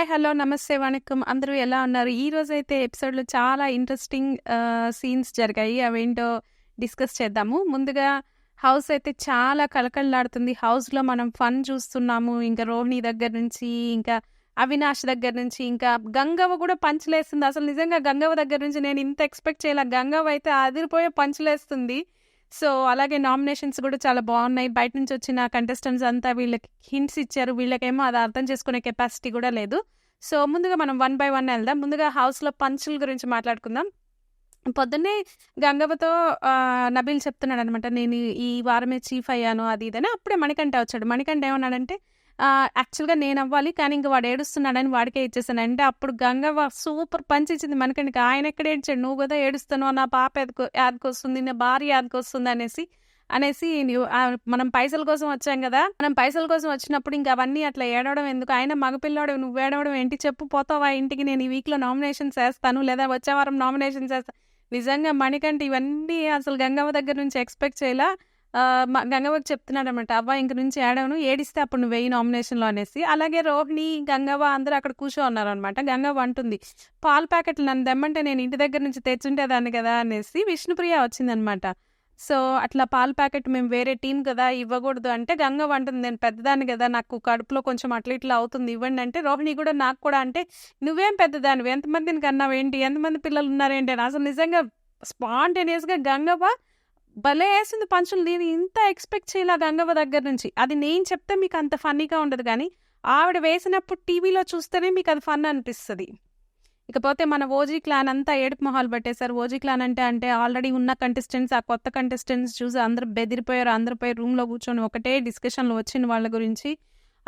Hi hello నమస్తే వణకం. అందరూ ఎలా ఉన్నారు? ఈ రోజు అయితే ఎపిసోడ్లో చాలా ఇంట్రెస్టింగ్ సీన్స్ జరిగాయి. అవేంటో డిస్కస్ చేద్దాము. ముందుగా హౌస్ అయితే చాలా కలకలలాడుతుంది హౌస్లో మనం ఫన్ చూస్తున్నాము. ఇంకా రోహిణి దగ్గర నుంచి ఇంకా అవినాష్ దగ్గర నుంచి ఇంకా గంగవ్వ కూడా పంచులేస్తుంది. అసలు నిజంగా గంగవ్వ దగ్గర నుంచి నేను ఇంత ఎక్స్పెక్ట్ చేయలే. గంగవ్వ అయితే అదిరిపోయే పంచులేస్తుంది. సో అలాగే నామినేషన్స్ కూడా చాలా బాగున్నాయి. బయట నుంచి వచ్చిన కంటెస్టెంట్స్ అంతా వీళ్ళకి హింట్స్ ఇచ్చారు. వీళ్ళకేమో అది అర్థం చేసుకునే కెపాసిటీ కూడా లేదు. సో ముందుగా మనం వన్ బై వన్ వెళ్దాం. ముందుగా హౌస్లో పంచుల గురించి మాట్లాడుకుందాం. పొద్దున్నే గంగవ్వతో నబీల్ చెప్తున్నాడు అనమాట నేను ఈ- ఈ వారమే చీఫ్ అయ్యాను అది ఇదని అప్పుడే మణికంఠ వచ్చాడు. మణికంఠ ఏమన్నాడంటే యాక్చువల్గా నేను అవ్వాలి కానీ ఇంక వాడు ఏడుస్తున్నాడని వాడికే ఇచ్చేసాను. అంటే అప్పుడు గంగవ్వ సూపర్ పంచి ఇచ్చింది. మనకంటే ఆయన ఎక్కడ ఏడ్చాడు? నువ్వు కదా ఏడుస్తున్నావు నా పాప ఎదుకు యాదకొస్తుంది నా భార్య యాదకొస్తుంది అనేసి అనేసి మనం పైసల కోసం వచ్చాం కదా మనం పైసల కోసం వచ్చినప్పుడు ఇంకా అవన్నీ అట్లా ఏడవడం ఎందుకు? ఆయన మగపిల్లాడు నువ్వు ఏడవడం ఏంటి? చెప్పు పోతావా ఇంటికి? నేను ఈ వీక్లో నామినేషన్స్ వేస్తాను లేదా వచ్చే వారం నామినేషన్స్ వేస్తాను నిజంగా మణికంఠ ఇవన్నీ అసలు గంగవ్వ దగ్గర నుంచి ఎక్స్పెక్ట్ చేయాల? గంగవ్వకి చెప్తున్నాడు అనమాట అవ్వ ఇంక నుంచి ఏడవను ఏడిస్తే అప్పుడు నువ్వు వెయ్యి నామినేషన్లో అనేసి. అలాగే రోహిణి గంగవ్వ అందరూ అక్కడ కూర్చో ఉన్నారు అనమాట గంగవ్వ అంటుంది పాల ప్యాకెట్లు నన్ను దమ్మంటే నేను ఇంటి దగ్గర నుంచి తెచ్చుంటేదాన్ని కదా అనేసి విష్ణుప్రియ వచ్చిందనమాట సో అట్లా పాల ప్యాకెట్ మేము వేరే టీం కదా ఇవ్వకూడదు అంటే గంగవ్వ అంటుంది నేను పెద్దదాన్ని కదా నాకు కడుపులో కొంచెం అట్లా ఇట్లా అవుతుంది ఇవ్వండి అంటే రోహిణి కూడా నాకు కూడా అంటే నువ్వేం పెద్దదానివి? ఎంతమందిని కన్నావు ఏంటి? ఎంతమంది పిల్లలు ఉన్నారేంటి? అని. అసలు నిజంగా స్పాంటేనియస్గా గంగవ్వ భలే వేసింది పంచులు. నేను ఇంత ఎక్స్పెక్ట్ చేయాల గంగవ్వ దగ్గర నుంచి. అది నేను చెప్తే మీకు అంత ఫన్నీగా ఉండదు కానీ ఆవిడ వేసినప్పుడు టీవీలో చూస్తేనే మీకు అది ఫన్ అనిపిస్తుంది. ఇకపోతే మన ఓజీ క్లాన్ అంతా ఏడుపు మొహాలు పెట్టేశారు. ఓజీ క్లాన్ అంటే అంటే ఆల్రెడీ ఉన్న కంటెస్టెంట్స్ ఆ కొత్త కంటెస్టెంట్స్ చూసి అందరూ బెదిరిపోయారు. అందరూ రూమ్లో కూర్చొని ఒకటే డిస్కషన్లు వచ్చిన వాళ్ళ గురించి.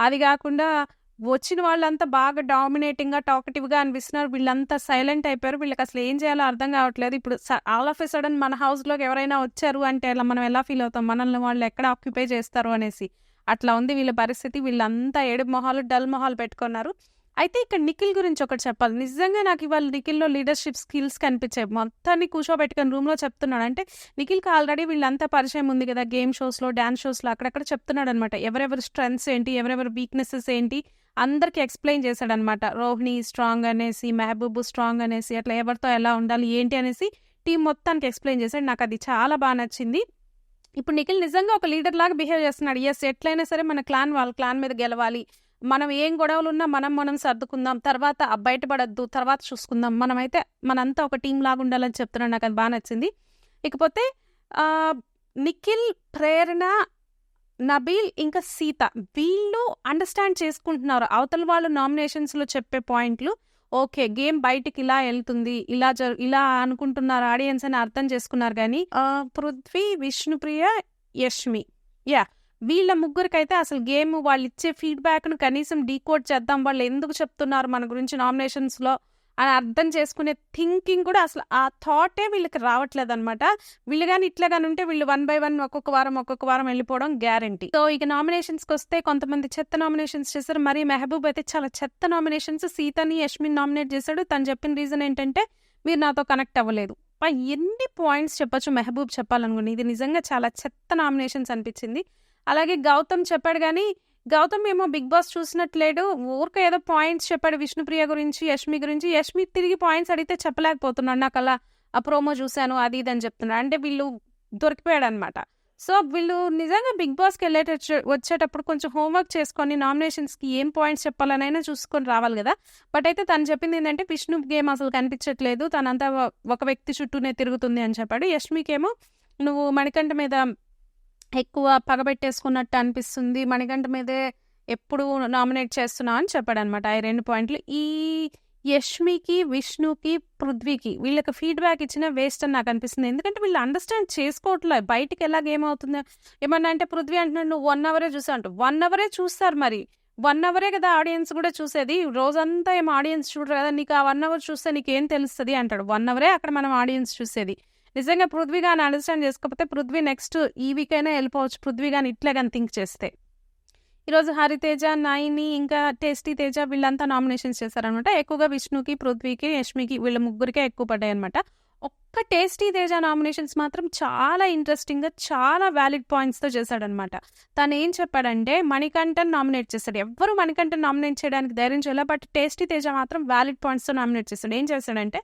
అది కాకుండా వచ్చిన వాళ్ళంతా బాగా డామినేటింగ్గా టాకటివ్గా అనిపిస్తున్నారు. వీళ్ళంతా సైలెంట్ అయిపోయారు. వీళ్ళకి అసలు ఏం చేయాలో అర్థం కావట్లేదు. ఇప్పుడు ఆల్ ఆఫ్ ఎ సడన్ మన హౌస్లోకి ఎవరైనా వచ్చారు అంటే అలా మనం ఎలా ఫీల్ అవుతాం? మనల్ని వాళ్ళు ఎక్కడ ఆక్యుపై చేస్తారు అనేసి. అట్లా ఉంది వీళ్ళ పరిస్థితి. వీళ్ళంతా ఏడు మొహాలు డల్ మొహాలు పెట్టుకున్నారు. అయితే ఇక్కడ నిఖిల్ గురించి ఒకటి చెప్పాలి. నిజంగా నాకు ఇవాళ నిఖిల్లో లీడర్షిప్ స్కిల్స్ కనిపించాయి. మొత్తాన్ని కూర్చోబెట్టుకొని రూమ్లో చెప్తున్నాడు. అంటే నిఖిల్కి ఆల్రెడీ వీళ్ళంతా పరిచయం ఉంది కదా. గేమ్ షోస్లో డ్యాన్స్ షోస్లో అక్కడక్కడ చెప్తున్నాడు అనమాట ఎవరెవరి స్ట్రెంగ్స్ ఏంటి? ఎవరెవరి వీక్నెసెస్ ఏంటి? అందరికి ఎక్స్ప్లెయిన్ చేశాడనమాట. రోహిణి స్ట్రాంగ్ అనేసి మెహబూబ్ స్ట్రాంగ్ అనేసి అట్లా ఎవరితో ఎలా ఉండాలి ఏంటి అనేసి టీం మొత్తానికి ఎక్స్ప్లెయిన్ చేశాడు. నాకు అది చాలా బాగా నచ్చింది. ఇప్పుడు నిఖిల్ నిజంగా ఒక లీడర్ లాగా బిహేవ్ చేస్తున్నాడు. ఎస్ ఎట్లయినా సరే మన క్లాన్ వాళ్ళ క్లాన్ మీద గెలవాలి. మనం ఏం గొడవలు ఉన్నా మనం మనం సర్దుకుందాం. తర్వాత బయటపడద్దు తర్వాత చూసుకుందాం. మనమైతే మనంతా ఒక టీం లాగా ఉండాలని చెప్తున్నాడు. నాకు అది బాగా నచ్చింది. ఇకపోతే నిఖిల్ ప్రేరణ నబీల్ ఇంకా సీత వీళ్ళు అండర్స్టాండ్ చేసుకుంటున్నారు. అవతల వాళ్ళు నామినేషన్స్లో చెప్పే పాయింట్లు ఓకే గేమ్ బయటికి ఇలా వెళ్తుంది ఇలా జరు ఇలా అనుకుంటున్నారు ఆడియన్స్ అని అర్థం చేసుకున్నారు కానీ ఆ, పృథ్వీ విష్ణుప్రియ యష్మి. యా వీళ్ళ ముగ్గురికైతే అసలు గేమ్ వాళ్ళు ఇచ్చే ఫీడ్బ్యాక్ను కనీసం డీకోడ్ చేద్దాం వాళ్ళు ఎందుకు చెప్తున్నారు మన గురించి నామినేషన్స్లో అని అర్థం చేసుకునే థింకింగ్ కూడా అసలు ఆ థాటే వీళ్ళకి రావట్లేదు అనమాట వీళ్ళు కానీ ఇట్లా కానీ ఉంటే వీళ్ళు వన్ బై వన్ ఒక్కొక్క వారం ఒక్కొక్క వారం వెళ్ళిపోవడం గ్యారంటీ సో ఇక నామినేషన్స్కి వస్తే కొంతమంది చెత్త నామినేషన్స్ చేశారు. మరి మెహబూబ్ అయితే చాలా చెత్త నామినేషన్స్ సీతని యష్మిన్ నామినేట్ చేశాడు. తను చెప్పిన రీజన్ ఏంటంటే మీరు నాతో కనెక్ట్ అవ్వలేదు. ఎన్ని పాయింట్స్ చెప్పొచ్చు మెహబూబ్ చెప్పాలనుకుని ఇది నిజంగా చాలా చెత్త నామినేషన్స్ అనిపించింది. అలాగే గౌతమ్ చెప్పాడు కానీ గౌతమ్ ఏమో బిగ్ బాస్ చూసినట్లేడు. ఊరికే ఏదో పాయింట్స్ చెప్పాడు విష్ణుప్రియ గురించి యష్మి గురించి. యష్మి తిరిగి పాయింట్స్ అడిగితే చెప్పలేకపోతున్నాడు. నాకు అలా ఆ ప్రోమో చూశాను అది ఇది అని చెప్తున్నాడు. అంటే వీళ్ళు దొరికిపోయాడు అనమాట సో వీళ్ళు నిజంగా బిగ్ బాస్కి వెళ్ళేట వచ్చేటప్పుడు కొంచెం హోంవర్క్ చేసుకొని నామినేషన్స్కి ఏం పాయింట్స్ చెప్పాలనైనా చూసుకొని రావాలి కదా. బట్ అయితే తను చెప్పింది ఏంటంటే విష్ణు గేమ్ అసలు కనిపించట్లేదు. తనంతా ఒక వ్యక్తి చుట్టూనే తిరుగుతుంది అని చెప్పాడు. యష్మికేమో నువ్వు మణికంఠ మీద ఎక్కువ పగబెట్టేసుకున్నట్టు అనిపిస్తుంది. మణిగంట మీదే ఎప్పుడు నామినేట్ చేస్తున్నా అని చెప్పాడు అనమాట ఈ రెండు పాయింట్లు. ఈ యష్మికి విష్ణుకి పృథ్వీకి వీళ్ళకి ఫీడ్బ్యాక్ ఇచ్చిన వేస్ట్ అని నాకు అనిపిస్తుంది. ఎందుకంటే వీళ్ళు అండర్స్టాండ్ చేసుకోవట్లే. బయటికి ఎలా గేమ్ అవుతుందో ఏమన్నా అంటే పృథ్వీ అంటున్నాడు నువ్వు వన్ అవరే చూసా అంటూ. వన్ అవరే చూస్తారు మరి. వన్ అవరే కదా ఆడియన్స్ కూడా చూసేది. రోజంతా ఏం ఆడియన్స్ చూడరు కదా. నీకు ఆ వన్ అవర్ చూస్తే నీకేం తెలుస్తుంది అంటాడు. వన్ అవరే అక్కడ మనం ఆడియన్స్ చూసేది. నిజంగా పృథ్వీ గాని అండర్స్టాండ్ చేసుకోకపోతే పృథ్వీ నెక్స్ట్ ఈ వీక్ అయినా వెళ్ళిపోవచ్చు పృథ్వీ గాని ఇట్లా కానీ థింక్ చేస్తే. ఈరోజు హరితేజ నైని ఇంకా టేస్టీ తేజ వీళ్ళంతా నామినేషన్స్ చేశారనమాట. ఎక్కువగా విష్ణుకి పృథ్వీకి యష్మికి వీళ్ళ ముగ్గురికే ఎక్కువ పడ్డాయి అనమాట ఒక్క టేస్టీ తేజ నామినేషన్స్ మాత్రం చాలా ఇంట్రెస్టింగ్గా చాలా వ్యాలిడ్ పాయింట్స్తో చేశాడనమాట తను ఏం చెప్పాడంటే మణికంఠన్ నామినేట్ చేశాడు. ఎవ్వరు మణికంఠన్ నామినేట్ చేయడానికి ధైర్యం చేయలే బట్ టేస్టీ తేజ మాత్రం వ్యాలిడ్ పాయింట్స్తో నామినేట్ చేశాడు. ఏం చేశాడంటే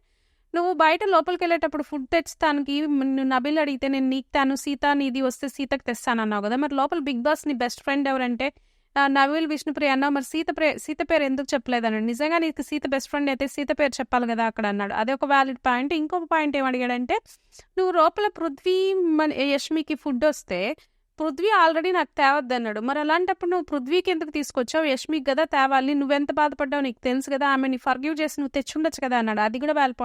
నువ్వు బయట లోపలికి వెళ్ళేటప్పుడు ఫుడ్ తెచ్చుతానికి నువ్వు నబిల్ అడిగితే నేను నీకు తాను సీత నీది వస్తే సీతకు తెస్తాను అన్నావు కదా. మరి లోపల బిగ్ బాస్ నీ బెస్ట్ ఫ్రెండ్ ఎవరంటే నవీల్ విష్ణుప్రియ అన్నావు. మరి సీత ప్రే సీత పేరు ఎందుకు చెప్పలేదన్నాడు? నిజంగా నీకు సీత బెస్ట్ ఫ్రెండ్ అయితే సీత పేరు చెప్పాలి కదా అక్కడ అన్నాడు. అదే ఒక వ్యాలిడ్ పాయింట్ ఇంకొక పాయింట్ ఏం అడిగాడంటే నువ్వు లోపల పృథ్వీ మన యష్మికి ఫుడ్ వస్తే పృథ్వీ ఆల్రెడీ నాకు తేవద్దు అన్నాడు మరి అలాంటప్పుడు నువ్వు పృథ్వీకి ఎందుకు తీసుకొచ్చావు? యష్మికి కదా తేవాలి. నువ్వెంత బాధపడ్డావు నీకు తెలుసు కదా. ఆమె నీ ఫర్గ్యూ చేసి నువ్వు తెచ్చుండొచ్చు కదా అన్నాడు. అది కూడా వ్యాలి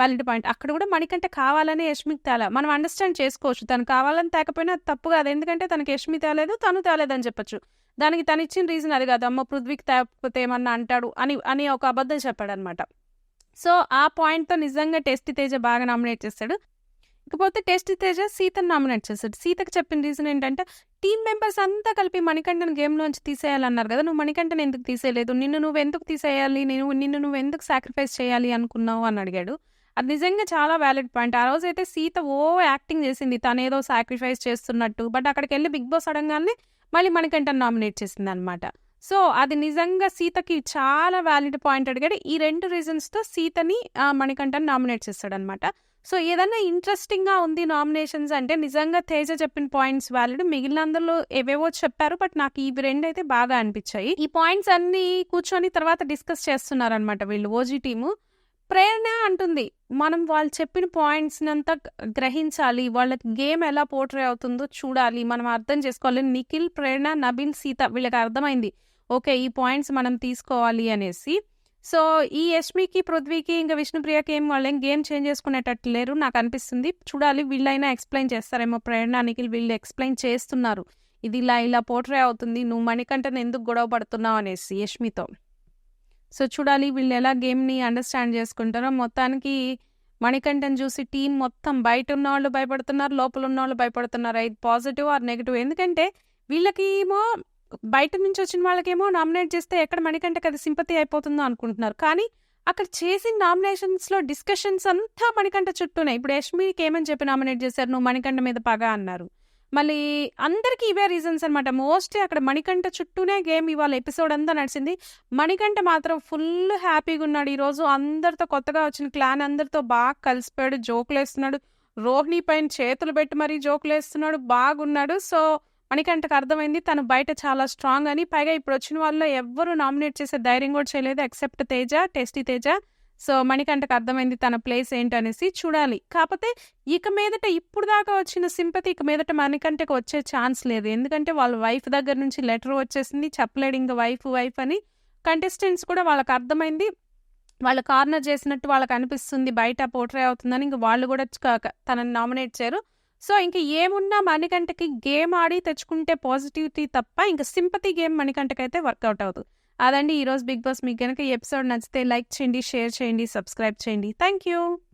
వ్యాలిడ్ పాయింట్ అక్కడ కూడా మణికంట కావాలని యష్మికి తేలా. మనం అండర్స్టాండ్ చేసుకోవచ్చు. తను కావాలని తేకపోయినా అది తప్పు కాదు. ఎందుకంటే తనకి యష్మి తేలేదు తను తేలేదని చెప్పొచ్చు. దానికి తను ఇచ్చిన రీజన్ అది కాదు. అమ్మ పృథ్వీకి తేకపోతే ఏమన్నా అంటాడు అని అని ఒక అబద్ధం చెప్పాడు అనమాట సో ఆ పాయింట్తో నిజంగా టెస్టి తేజ బాగా నామినేట్ చేస్తాడు. ఇకపోతే టెస్ట్ తేజ సీతను నామినేట్ చేస్తాడు. సీతకు చెప్పిన రీజన్ ఏంటంటే టీం మెంబర్స్ అంతా కలిపి మణికంఠను గేమ్లోంచి తీసేయాలన్నారు కదా. నువ్వు మణికంఠను ఎందుకు తీసేయలేదు? నిన్ను నువ్వు ఎందుకు తీసేయాలి? నేను నిన్ను నువ్వు ఎందుకు సాక్రిఫైస్ చేయాలి అనుకున్నావు అని అడిగాడు. అది నిజంగా చాలా వ్యాలిడ్ పాయింట్ ఆ రోజు అయితే సీత ఓ యాక్టింగ్ చేసింది. తను ఏదో సాక్రిఫైస్ చేస్తున్నట్టు. బట్ అక్కడికి వెళ్ళి బిగ్ బాస్ అడగానే మళ్ళీ మణికంఠన్ నామినేట్ చేసింది అనమాట సో అది నిజంగా సీతకి చాలా వ్యాలిడ్ పాయింట్ అడిగాడు. ఈ రెండు రీజన్స్తో సీతని మణికంఠన్ నామినేట్ చేస్తాడనమాట సో ఏదన్నా ఇంట్రెస్టింగ్గా ఉంది నామినేషన్స్ అంటే నిజంగా తేజ చెప్పిన పాయింట్స్ వ్యాలిడ్ మిగిలిన అందరిలో ఏవేవో చెప్పారు బట్ నాకు ఇవి రెండు అయితే బాగా అనిపించాయి. ఈ పాయింట్స్ అన్ని కూర్చొని తర్వాత డిస్కస్ చేస్తున్నారనమాట వీళ్ళు ఓజీ టీము ప్రేరణ అంటుంది. మనం వాళ్ళు చెప్పిన పాయింట్స్ అంతా గ్రహించాలి. వాళ్ళకి గేమ్ ఎలా పోర్ట్రే అవుతుందో చూడాలి. మనం అర్థం చేసుకోవాలి. నిఖిల్ ప్రేరణ నబీన్ సీత వీళ్ళకి అర్థమైంది. ఓకే ఈ పాయింట్స్ మనం తీసుకోవాలి అనేసి. సో ఈ యష్మికి పృథ్వీకి ఇంకా విష్ణుప్రియకి ఏం వాళ్ళేం గేమ్ చేంజ్ చేసుకునేటట్టు లేరు. నాకు అనిపిస్తుంది. చూడాలి వీళ్ళైనా ఎక్స్ప్లెయిన్ చేస్తారేమో. ప్రేరణ నిఖిల్ వీళ్ళు ఎక్స్ప్లెయిన్ చేస్తున్నారు. ఇది ఇలా ఇలా పోర్ట్రే అవుతుంది. నువ్వు మణికంఠన్ ఎందుకు గొడవ పడుతున్నావు అనేసి యష్మితో. సో చూడాలి వీళ్ళు ఎలా గేమ్ని అండర్స్టాండ్ చేసుకుంటారో. మొత్తానికి మణికంఠన్ చూసి టీం మొత్తం బయట ఉన్న వాళ్ళు భయపడుతున్నారు లోపల ఉన్న వాళ్ళు భయపడుతున్నారు. ఇది పాజిటివ్ ఆర్ నెగిటివ్? ఎందుకంటే వీళ్ళకి ఏమో బయట నుంచి వచ్చిన వాళ్ళకేమో నామినేట్ చేస్తే ఎక్కడ మణికంఠకి అది సింపతి అయిపోతుందో అనుకుంటున్నారు. కానీ అక్కడ చేసిన నామినేషన్స్లో డిస్కషన్స్ అంతా మణికంఠ చుట్టూనే. ఇప్పుడు యష్మికి ఏమని చెప్పి నామినేట్ చేశారు? నువ్వు మణికంఠ మీద పగ అన్నారు. మళ్ళీ అందరికీ ఇవే రీజన్స్ అనమాట మోస్ట్లీ అక్కడ మణికంఠ చుట్టూనే గేమ్ ఇవాళ ఎపిసోడ్ అంతా నడిచింది. మణికంఠ మాత్రం ఫుల్ హ్యాపీగా ఉన్నాడు. ఈరోజు అందరితో కొత్తగా వచ్చిన క్లాన్ అందరితో బాగా కలిసిపోయాడు జోకులు వేస్తున్నాడు. రోహిణి పైన చేతులు పెట్టి మరీ జోకులు వేస్తున్నాడు. బాగున్నాడు. సో మణికంఠకు అర్థమైంది తను బయట చాలా స్ట్రాంగ్ అని. పైగా ఇప్పుడు వచ్చిన వాళ్ళలో ఎవ్వరూ నామినేట్ చేసే ధైర్యం కూడా చేయలేదు. Except Teja tasty Teja. So మణికంఠకు అర్థమైంది తన ప్లేస్ ఏంటనేసి చూడాలి. కాకపోతే ఇక మీదట ఇప్పుడు దాకా వచ్చిన సింపతి ఇక మీదట మణికంఠకు వచ్చే ఛాన్స్ లేదు. ఎందుకంటే వాళ్ళ వైఫ్ దగ్గర నుంచి లెటర్ వచ్చేసింది. చెప్పలేడు ఇంకా వైఫ్ వైఫ్ అని కంటెస్టెంట్స్ కూడా వాళ్ళకి అర్థమైంది. వాళ్ళ కార్నర్ చేసినట్టు వాళ్ళకి అనిపిస్తుంది. బయట పోర్ట్రే అవుతుందని ఇంక వాళ్ళు కూడా తనని నామినేట్ చేయరు. సో ఇంక ఏమున్నా మణికంఠకి గేమ్ ఆడి తెచ్చుకుంటే పాజిటివిటీ తప్ప ఇంకా సింపతి గేమ్ మణికంఠకైతే వర్కౌట్ అవుతుంది అదండి ఈరోజు బిగ్ బాస్ మీకు కనుక ఈ ఎపిసోడ్ నచ్చితే లైక్ చేయండి షేర్ చేయండి సబ్స్క్రైబ్ చేయండి. Thank you.